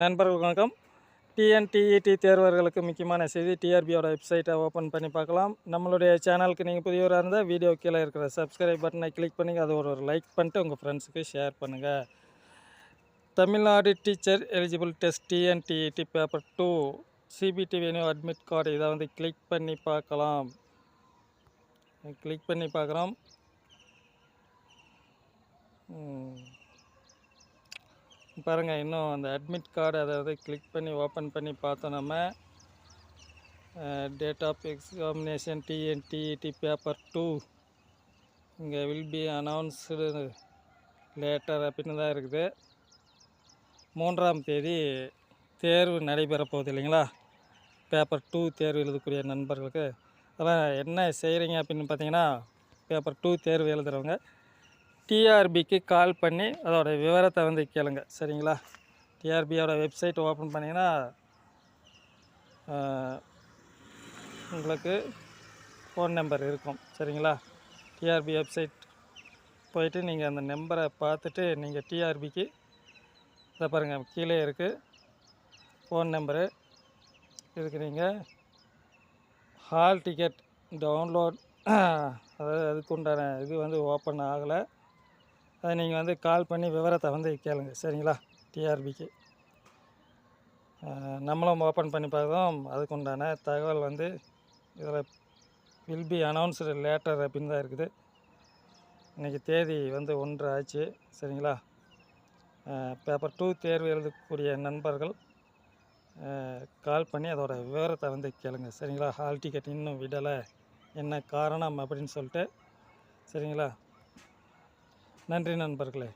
நண்பர்கள் வணக்கம். டிஎன்டிஇடி தேர்வர்களுக்கு முக்கியமான செய்தி டிஆர்பியோட வெப்சைட்டை ஓப்பன் பண்ணி பார்க்கலாம். நம்மளுடைய சேனலுக்கு நீங்கள் புதியவராக இருந்தால் வீடியோ கீழே இருக்கிற சப்ஸ்கிரைப் பட்டனை கிளிக் பண்ணி அதை ஒரு ஒரு லைக் பண்ணிட்டு உங்கள் ஃப்ரெண்ட்ஸுக்கு ஷேர் பண்ணுங்கள் Tamil Nadu teacher eligible test TNTET paper two CBT வேணும் அட்மிட் கார்டு இதை வந்து கிளிக் பண்ணி பார்க்கலாம். கிளிக் பண்ணி பார்க்குறோம் ம். பாருங்கள் இன்னும் அந்த அட்மிட் கார்டு அதாவது கிளிக் பண்ணி ஓப்பன் பண்ணி பார்த்தோம் நம்ம. Date of examination TNTET paper two இங்கே வில் பி அனௌன்ஸ்டு லேட்டர் அப்படின்னு தான் இருக்குது. மூன்றாம் தேதி தேர்வு நடைபெற போகுது இல்லைங்களா? பேப்பர் டூ தேர்வு எழுதக்கூடிய நண்பர்களுக்கு. அதான் என்ன செய்கிறீங்க அப்படின்னு பார்த்தீங்கன்னா பேப்பர் டூ தேர்வு எழுதுகிறவங்க டிஆர்பிக்கு கால் பண்ணி அதோட விவரத்தை வந்து கேளுங்க. சரிங்களா? டிஆர்பியோட வெப்சைட் ஓப்பன் பண்ணிங்கன்னா உங்களுக்கு ஃபோன் நம்பர் இருக்கும். சரிங்களா? டிஆர்பி வெப்சைட் போயிட்டு நீங்கள் அந்த நம்பரை பார்த்துட்டு நீங்கள் டிஆர்பிக்கு இதை பாருங்கள் கீழே இருக்குது ஃபோன் நம்பரு இதுக்கு நீங்கள் ஹால் டிக்கெட் டவுன்லோட் அதாவது அதுக்குண்டான இது வந்து ஓப்பன் ஆகலை. அதை நீங்கள் வந்து கால் பண்ணி விவரத்தை வந்து கேளுங்க. சரிங்களா? டிஆர்பிக்கு நம்மளும் ஓப்பன் பண்ணி பார்த்தோம். அதுக்கு உண்டான தகவல் வந்து இதில் வில் பி அனௌன்ஸ்டு லேட்டர் அப்படின்னு தான் இருக்குது. இன்றைக்கி தேதி வந்து ஒன்று ஆச்சு. சரிங்களா? பேப்பர் டூ தேர்வு எழுதக்கூடிய நண்பர்கள் கால் பண்ணி அதோட விவரத்தை வந்து கேளுங்க. சரிங்களா? ஹால் டிக்கெட் இன்னும் விடலை. என்ன காரணம் அப்படின்னு சொல்லிட்டு. சரிங்களா? நன்றி நண்பர்களே.